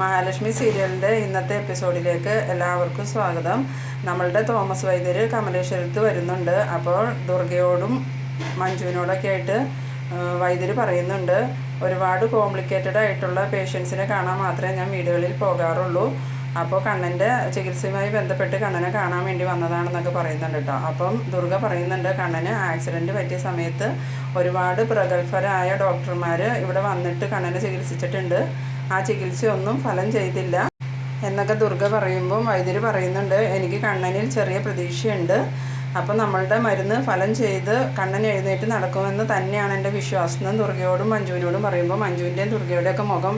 മഹാലക്ഷ്മി സീരിയലിന്റെ ഇന്നത്തെ എപ്പിസോഡിലേക്ക് എല്ലാവർക്കും സ്വാഗതം. നമ്മളുടെ തോമസ് വൈദ്യർ കമലേശ്വരത്ത് വരുന്നുണ്ട്. അപ്പോൾ ദുർഗയോടും മഞ്ജുവിനോടൊക്കെ ആയിട്ട് വൈദ്യർ പറയുന്നുണ്ട് ഒരുപാട് കോംപ്ലിക്കേറ്റഡ് ആയിട്ടുള്ള പേഷ്യൻസിനെ കാണാൻ മാത്രമേ ഞാൻ വീടുകളിൽ പോകാറുള്ളൂ. അപ്പോൾ കണ്ണന്റെ ചികിത്സയുമായി ബന്ധപ്പെട്ട് കണ്ണനെ കാണാൻ വേണ്ടി വന്നതാണെന്നൊക്കെ പറയുന്നുണ്ട് കേട്ടോ. അപ്പം ദുർഗ പറയുന്നുണ്ട് കണ്ണന് ആക്സിഡന്റ് പറ്റിയ സമയത്ത് ഒരുപാട് പ്രഗത്ഭരായ ഡോക്ടർമാർ ഇവിടെ വന്നിട്ട് കണ്ണനെ ചികിത്സിച്ചിട്ടുണ്ട്. ആ ചികിത്സയൊന്നും ഫലം ചെയ്തില്ല. എന്നൊക്കെ ദുർഗ പറയുമ്പോൾ വൈദ്യർ പറയുന്നുണ്ട്. എനിക്ക് കണ്ണനിൽ ചെറിയ പ്രതീക്ഷയുണ്ട്. അപ്പം നമ്മളുടെ മരുന്ന് ഫലം ചെയ്ത് കണ്ണൻ എഴുന്നേറ്റ് നടക്കുമെന്ന് തന്നെയാണ് എന്റെ വിശ്വാസം എന്ന് ദുർഗയോടും മഞ്ജുവിനോടും പറയുമ്പോൾ മഞ്ജുവിന്റെയും ദുർഗയുടെയൊക്കെ മുഖം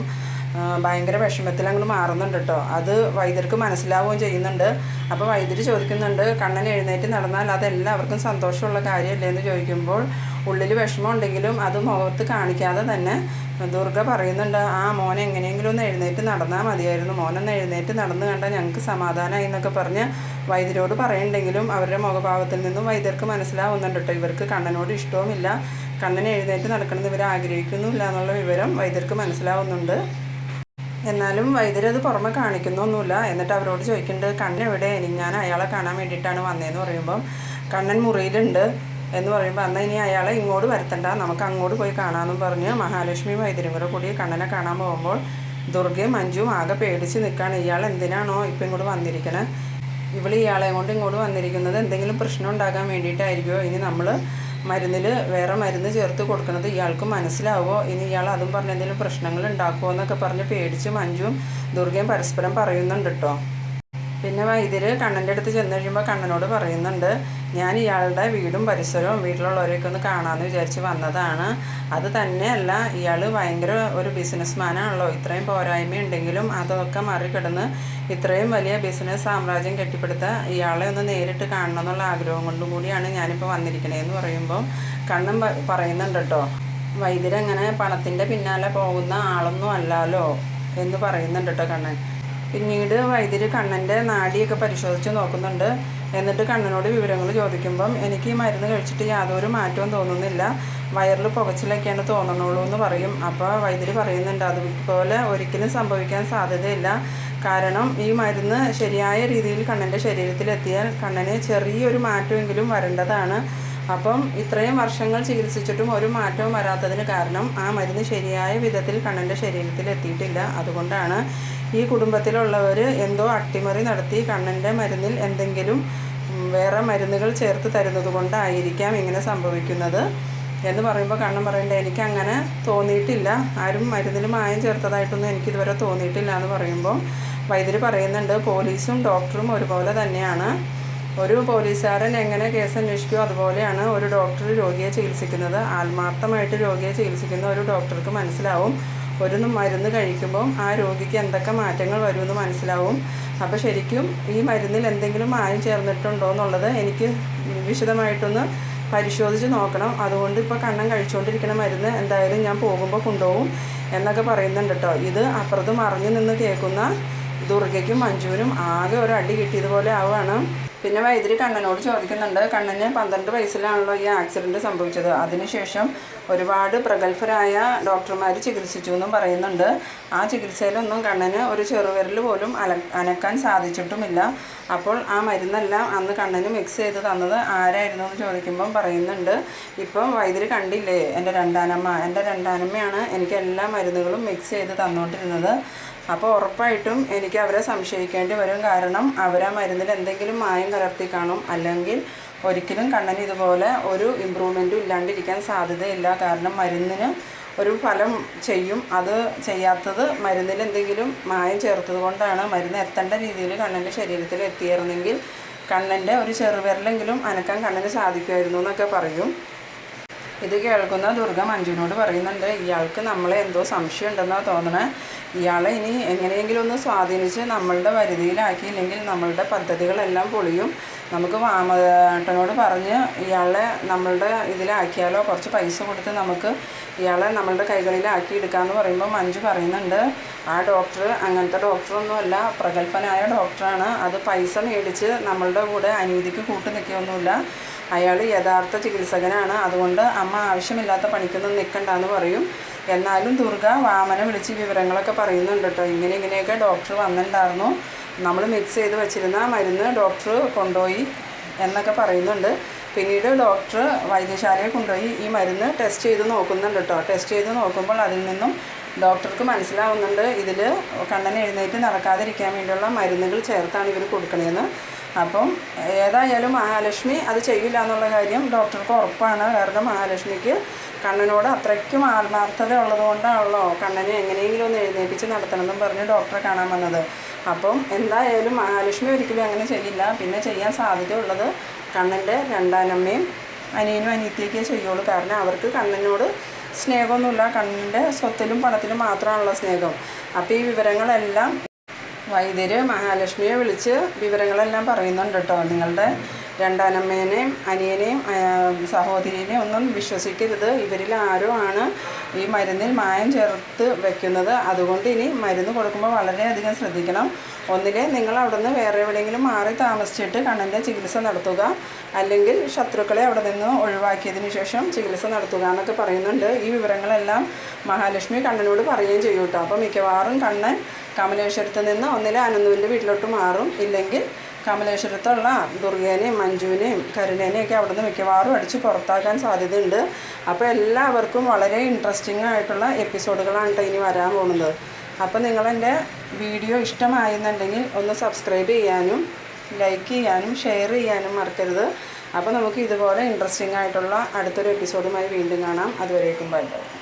ഭയങ്കര വിഷമത്തിൽ അങ്ങോട്ട് മാറുന്നുണ്ട് കേട്ടോ. അത് വൈദ്യർക്ക് മനസ്സിലാവുകയും ചെയ്യുന്നുണ്ട്. അപ്പോൾ വൈദ്യർ ചോദിക്കുന്നുണ്ട് കണ്ണൻ എഴുന്നേറ്റ് നടന്നാൽ അതെല്ലാവർക്കും സന്തോഷമുള്ള കാര്യമല്ലേ എന്ന് ചോദിക്കുമ്പോൾ ഉള്ളിൽ വിഷമം ഉണ്ടെങ്കിലും അത് മുഖത്ത് കാണിക്കാതെ തന്നെ ദുർഗ പറയുന്നുണ്ട് ആ മോൻ എങ്ങനെയെങ്കിലും ഒന്ന് എഴുന്നേറ്റ് നടന്നാൽ മതിയായിരുന്നു. മോനൊന്ന് എഴുന്നേറ്റ് നടന്നു കണ്ടാൽ ഞങ്ങൾക്ക് സമാധാനമായി എന്നൊക്കെ പറഞ്ഞ് വൈദ്യരോട് പറയുന്നുണ്ടെങ്കിലും അവരുടെ മുഖഭാവത്തിൽ നിന്നും വൈദ്യർക്ക് മനസ്സിലാവുന്നുണ്ട് കേട്ടോ. ഇവർക്ക് കണ്ണനോട് ഇഷ്ടവുമില്ല. കണ്ണൻ എഴുന്നേറ്റ് നടക്കണമെന്ന് ഇവർ ആഗ്രഹിക്കുന്നുമില്ല എന്നുള്ള വിവരം വൈദ്യർക്ക് മനസ്സിലാവുന്നുണ്ട്. എന്നാലും വൈദ്യരത് പുറമെ കാണിക്കുന്നൊന്നുമില്ല. എന്നിട്ട് അവരോട് ചോദിക്കുന്നുണ്ട് ഇനി ഞാൻ അയാളെ കാണാൻ വേണ്ടിയിട്ടാണ് വന്നതെന്ന് പറയുമ്പം കണ്ണൻ മുറിയിലുണ്ട്. എന്ന് പറയുമ്പോൾ അന്ന് ഇനി അയാളെ ഇങ്ങോട്ട് വരുത്തണ്ട. നമുക്ക് അങ്ങോട്ട് പോയി കാണാമെന്നും പറഞ്ഞ് മഹാലക്ഷ്മി വൈദ്യരും കൂടെ കൂടി കണ്ണനെ കാണാൻ പോകുമ്പോൾ ദുർഗയും മഞ്ജുവും ആകെ പേടിച്ച് നിൽക്കുകയാണ് ഇയാൾ എന്തിനാണോ ഇപ്പം ഇങ്ങോട്ട് വന്നിരിക്കണേ? ഇവൾ ഇയാളെ കൊണ്ട് ഇങ്ങോട്ട് വന്നിരിക്കുന്നത് എന്തെങ്കിലും പ്രശ്നം ഉണ്ടാകാൻ വേണ്ടിയിട്ടായിരിക്കുമോ ഇനി നമ്മൾ മരുന്നിൽ വേറെ മരുന്ന് ചേർത്ത് കൊടുക്കുന്നത് ഇയാൾക്ക് മനസ്സിലാവോ ഇനി ഇയാൾ അതും പറഞ്ഞ എന്തെങ്കിലും പ്രശ്നങ്ങൾ ഉണ്ടാക്കുമോ എന്നൊക്കെ പറഞ്ഞ് പേടിച്ച് മഞ്ജുവും ദുർഗയും പരസ്പരം പറയുന്നുണ്ട് കേട്ടോ പിന്നെ വൈദ്യര് കണ്ണന്റെ അടുത്ത് ചെന്ന് കഴിയുമ്പോൾ കണ്ണനോട് പറയുന്നുണ്ട് ഞാൻ ഇയാളുടെ വീടും പരിസരവും വീട്ടിലുള്ളവരെയൊക്കെ ഒന്ന് കാണാമെന്ന് വിചാരിച്ച് വന്നതാണ്. അത് തന്നെയല്ല ഇയാൾ ഭയങ്കര ഒരു ബിസിനസ്മാനാണല്ലോ. ഇത്രയും പോരായ്മ ഉണ്ടെങ്കിലും അതൊക്കെ മറികടന്ന് ഇത്രയും വലിയ ബിസിനസ് സാമ്രാജ്യം കെട്ടിപ്പടുത്ത ഇയാളെ ഒന്ന് നേരിട്ട് കാണണം എന്നുള്ള ആഗ്രഹം കൊണ്ടും കൂടിയാണ് ഞാനിപ്പോൾ വന്നിരിക്കണേന്ന് പറയുമ്പോൾ കണ്ണും പറയുന്നുണ്ട് കേട്ടോ വൈദ്യരങ്ങനെ പണത്തിന്റെ പിന്നാലെ പോകുന്ന ആളൊന്നും അല്ലല്ലോ എന്ന് പറയുന്നുണ്ട് കേട്ടോ കണ്ണൻ പിന്നീട് വൈദ്യര് കണ്ണന്റെ നാടിയൊക്കെ പരിശോധിച്ച് നോക്കുന്നുണ്ട്. എന്നിട്ട് കണ്ണനോട് വിവരങ്ങൾ ചോദിക്കുമ്പം എനിക്ക് ഈ മരുന്ന് കഴിച്ചിട്ട് യാതൊരു മാറ്റവും തോന്നുന്നില്ല. വയറിൽ പുകച്ചിലൊക്കെയാണ് തോന്നണുള്ളൂ എന്ന് പറയും. അപ്പോൾ വൈദ്യര് പറയുന്നുണ്ട് അതുപോലെ ഒരിക്കലും സംഭവിക്കാൻ സാധ്യതയില്ല. കാരണം ഈ മരുന്ന് ശരിയായ രീതിയിൽ കണ്ണന്റെ ശരീരത്തിലെത്തിയാൽ കണ്ണന് ചെറിയൊരു മാറ്റമെങ്കിലും വരേണ്ടതാണ്. അപ്പം ഇത്രയും വർഷങ്ങൾ ചികിത്സിച്ചിട്ടും ഒരു മാറ്റവും വരാത്തതിന് കാരണം ആ മരുന്ന് ശരിയായ വിധത്തിൽ കണ്ണന്റെ ശരീരത്തിൽ എത്തിയിട്ടില്ല. അതുകൊണ്ടാണ് ഈ കുടുംബത്തിലുള്ളവർ എന്തോ അട്ടിമറി നടത്തി കണ്ണന്റെ മരുന്നിൽ എന്തെങ്കിലും വേറെ മരുന്നുകൾ ചേർത്ത് തരുന്നത് കൊണ്ടായിരിക്കാം ഇങ്ങനെ സംഭവിക്കുന്നത്. എന്ന് പറയുമ്പോൾ കണ്ണൻ പറയണ്ടേ എനിക്ക് അങ്ങനെ തോന്നിയിട്ടില്ല. ആരും മരുന്നിൽ മായം ചേർത്തതായിട്ടൊന്നും എനിക്കിതുവരെ തോന്നിയിട്ടില്ല എന്ന് പറയുമ്പോൾ വൈദ്യര് പറയുന്നുണ്ട് പോലീസും ഡോക്ടറും ഒരുപോലെ തന്നെയാണ്. ഒരു പോലീസുകാരൻ എങ്ങനെ കേസ് അന്വേഷിക്കുമോ അതുപോലെയാണ് ഒരു ഡോക്ടർ രോഗിയെ ചികിത്സിക്കുന്നത്. ആത്മാർത്ഥമായിട്ട് രോഗിയെ ചികിത്സിക്കുന്ന ഒരു ഡോക്ടർക്ക് മനസ്സിലാവും. ഒരു മരുന്ന് കഴിക്കുമ്പോൾ ആ രോഗിക്ക് എന്തൊക്കെ മാറ്റങ്ങൾ വരുമെന്ന് മനസ്സിലാവും. അപ്പോൾ ശരിക്കും ഈ മരുന്നിൽ എന്തെങ്കിലും മായം ചേർന്നിട്ടുണ്ടോ എന്നുള്ളത് എനിക്ക് വിശദമായിട്ടൊന്ന് പരിശോധിച്ച് നോക്കണം. അതുകൊണ്ട് ഇപ്പോൾ കണ്ണം കഴിച്ചുകൊണ്ടിരിക്കുന്ന മരുന്ന് എന്തായാലും ഞാൻ പോകുമ്പോൾ കൊണ്ടുപോകും എന്നൊക്കെ പറയുന്നുണ്ട് കേട്ടോ ഇത് അപ്പുറത്ത് മറിഞ്ഞു നിന്ന് കേൾക്കുന്ന ദുർഗയ്ക്കും മഞ്ജുവിനും ആകെ ഒരു അടി കിട്ടിയതുപോലെ ആവുകയാണ്. പിന്നെ വൈദ്യുതി കണ്ണനോട് ചോദിക്കുന്നുണ്ട് കണ്ണന് പന്ത്രണ്ട് വയസ്സിലാണല്ലോ ഈ ആക്സിഡന്റ് സംഭവിച്ചത്. അതിനുശേഷം ഒരുപാട് പ്രഗത്ഭരായ ഡോക്ടർമാർ ചികിത്സിച്ചു എന്നും പറയുന്നുണ്ട്. ആ ചികിത്സയിലൊന്നും കണ്ണന് ഒരു ചെറുവിരൽ പോലും അല അനക്കാൻ സാധിച്ചിട്ടുമില്ല. അപ്പോൾ ആ മരുന്നെല്ലാം അന്ന് കണ്ണന് മിക്സ് ചെയ്ത് തന്നത് ആരായിരുന്നു എന്ന് ചോദിക്കുമ്പം പറയുന്നുണ്ട്. ഇപ്പം വൈദ്യുതി കണ്ടില്ലേ എന്റെ രണ്ടാനമ്മ എന്റെ രണ്ടാനമ്മയാണ് എനിക്ക് എല്ലാ മരുന്നുകളും മിക്സ് ചെയ്ത് തന്നുകൊണ്ടിരുന്നത് അപ്പോൾ ഉറപ്പായിട്ടും എനിക്ക് അവരെ സംശയിക്കേണ്ടി വരും. കാരണം അവരാ മരുന്നിൽ എന്തെങ്കിലും മായം കലർത്തി കാണും. അല്ലെങ്കിൽ ഒരിക്കലും കണ്ണന് ഇതുപോലെ ഒരു ഇമ്പ്രൂവ്മെന്റും ഇല്ലാണ്ടിരിക്കാൻ സാധ്യതയില്ല. കാരണം മരുന്നിന് ഒരു ഫലം ചെയ്യും. അത് ചെയ്യാത്തത് മരുന്നിൽ എന്തെങ്കിലും മായം ചേർത്തത് കൊണ്ടാണ് മരുന്ന് എത്തേണ്ട രീതിയിൽ കണ്ണന്റെ ശരീരത്തിൽ എത്തിയിരുന്നെങ്കിൽ കണ്ണന്റെ ഒരു ചെറുവിരലെങ്കിലും അനക്കാൻ കണ്ണന് സാധിക്കുമായിരുന്നു എന്നൊക്കെ പറയും. ഇത് കേൾക്കുന്ന ദുർഗ മഞ്ജുവിനോട് പറയുന്നുണ്ട് ഇയാൾക്ക് നമ്മളെ എന്തോ സംശയം ഉണ്ടെന്നാണ് തോന്നണേ. ഇയാളെ ഇനി എങ്ങനെയെങ്കിലും ഒന്ന് സ്വാധീനിച്ച് നമ്മളുടെ വരുതിയിലാക്കിയില്ലെങ്കിൽ നമ്മളുടെ പദ്ധതികളെല്ലാം പൊളിയും. നമുക്ക് വാമേട്ടനോട് പറഞ്ഞ് ഇയാളെ നമ്മളുടെ ഇതിലാക്കിയാലോ കുറച്ച് പൈസ കൊടുത്ത് നമുക്ക് ഇയാളെ നമ്മളുടെ കൈകളിലാക്കി എടുക്കാമെന്ന് പറയുമ്പോൾ മഞ്ജു പറയുന്നുണ്ട് ആ ഡോക്ടർ അങ്ങനത്തെ ഡോക്ടറൊന്നുമല്ല പ്രഗത്ഭനായ ഡോക്ടറാണ്. അത് പൈസ മേടിച്ച് നമ്മളുടെ കൂടെ അനീതിക്ക് കൂട്ടു നിൽക്കുകയൊന്നുമില്ല അയാൾ യഥാർത്ഥ ചികിത്സകനാണ്. അതുകൊണ്ട് അമ്മ ആവശ്യമില്ലാത്ത പണിക്കൊന്നും നിൽക്കണ്ടെന്ന് പറയും. എന്നാലും ദുർഗ വാമനെ വിളിച്ച് വിവരങ്ങളൊക്കെ പറയുന്നുണ്ട് കേട്ടോ. ഇങ്ങനെ ഇങ്ങനെയൊക്കെ ഡോക്ടർ വന്നിട്ടുണ്ടായിരുന്നു. നമ്മൾ മിക്സ് ചെയ്ത് വെച്ചിരുന്ന മരുന്ന് ഡോക്ടർ കൊണ്ടുപോയി എന്നൊക്കെ പറയുന്നുണ്ട്. പിന്നീട് ഡോക്ടർ വൈദ്യശാലയിൽ കൊണ്ടുപോയി ഈ മരുന്ന് ടെസ്റ്റ് ചെയ്ത് നോക്കുന്നുണ്ട് കേട്ടോ. ടെസ്റ്റ് ചെയ്ത് നോക്കുമ്പോൾ അതിൽ നിന്നും ഡോക്ടർക്ക് മനസ്സിലാവുന്നുണ്ട്. ഇതിൽ കണ്ണൻ എഴുന്നേറ്റ് നടക്കാതിരിക്കാൻ വേണ്ടിയുള്ള മരുന്നുകൾ ചേർത്താണ് ഇവർ കൊടുക്കണതെന്ന് അപ്പം ഏതായാലും മഹാലക്ഷ്മി അത് ചെയ്യില്ല എന്നുള്ള കാര്യം ഡോക്ടർക്ക് ഉറപ്പാണ്. കാരണം മഹാലക്ഷ്മിക്ക് കണ്ണനോട് അത്രയ്ക്കും ആത്മാർത്ഥത ഉള്ളതുകൊണ്ടാണല്ലോ കണ്ണനെ എങ്ങനെയെങ്കിലും ഒന്ന് എഴുന്നേൽപ്പിച്ച് നടത്തണമെന്നും പറഞ്ഞ് ഡോക്ടറെ കാണാൻ വന്നത്. അപ്പം എന്തായാലും മഹാലക്ഷ്മി ഒരിക്കലും അങ്ങനെ ചെയ്യില്ല. പിന്നെ ചെയ്യാൻ സാധ്യതയുള്ളത് കണ്ണന്റെ രണ്ടാനമ്മയും അനിയനും അനിയത്തിയൊക്കെ ചെയ്യുള്ളൂ. കാരണം അവർക്ക് കണ്ണനോട് സ്നേഹമൊന്നുമില്ല. കണ്ണിന്റെ സ്വത്തിലും പണത്തിലും മാത്രമാണുള്ള സ്നേഹം. അപ്പോൾ ഈ വിവരങ്ങളെല്ലാം വൈദ്യര് മഹാലക്ഷ്മിയെ വിളിച്ച് വിവരങ്ങളെല്ലാം പറയുന്നുണ്ട് കേട്ടോ. നിങ്ങളുടെ രണ്ടാനമ്മേനെയും അനിയനെയും സഹോദരിനെയും ഒന്നും വിശ്വസിക്കരുത്. ഇവരിൽ ആരോ ആണ് ഈ മരുന്നിൽ മായം ചേർത്ത് വെക്കുന്നത്. അതുകൊണ്ട് ഇനി മരുന്ന് കൊടുക്കുമ്പോൾ വളരെയധികം ശ്രദ്ധിക്കണം. ഒന്നിലെ നിങ്ങൾ അവിടുന്ന് വേറെ എവിടെയെങ്കിലും മാറി താമസിച്ചിട്ട് കണ്ണിന്റെ ചികിത്സ നടത്തുക. അല്ലെങ്കിൽ ശത്രുക്കളെ അവിടെ നിന്ന് ഒഴിവാക്കിയതിന് ശേഷം ചികിത്സ നടത്തുക എന്നൊക്കെ പറയുന്നുണ്ട്. ഈ വിവരങ്ങളെല്ലാം മഹാലക്ഷ്മി കണ്ണനോട് പറയുകയും ചെയ്യൂട്ടോ അപ്പോൾ മിക്കവാറും കണ്ണൻ കമലേശ്വരത്ത് നിന്ന് ഒന്നിൽ അനന്തുവിന്റെ വീട്ടിലോട്ട് മാറും. ഇല്ലെങ്കിൽ കമലേശ്വരത്തുള്ള ദുർഗേനെയും മഞ്ജുവിനെയും കരുണേനെയും ഒക്കെ അവിടുന്ന് മിക്കവാറും അടിച്ച് പുറത്താക്കാൻ സാധ്യതയുണ്ട്. അപ്പോൾ എല്ലാവർക്കും വളരെ ഇൻട്രസ്റ്റിംഗ് ആയിട്ടുള്ള എപ്പിസോഡുകളാണ് ഇനി വരാൻ പോകുന്നത്. അപ്പോൾ നിങ്ങളെന്റെ വീഡിയോ ഇഷ്ടമായെന്നുണ്ടെങ്കിൽ ഒന്ന് സബ്സ്ക്രൈബ് ചെയ്യാനും ലൈക്ക് ചെയ്യാനും ഷെയർ ചെയ്യാനും മറക്കരുത്. അപ്പോൾ നമുക്ക് ഇതുപോലെ ഇൻട്രസ്റ്റിംഗ് ആയിട്ടുള്ള അടുത്തൊരു എപ്പിസോഡുമായി വീണ്ടും കാണാം. അതുവരേക്കും ബൈ ബൈ.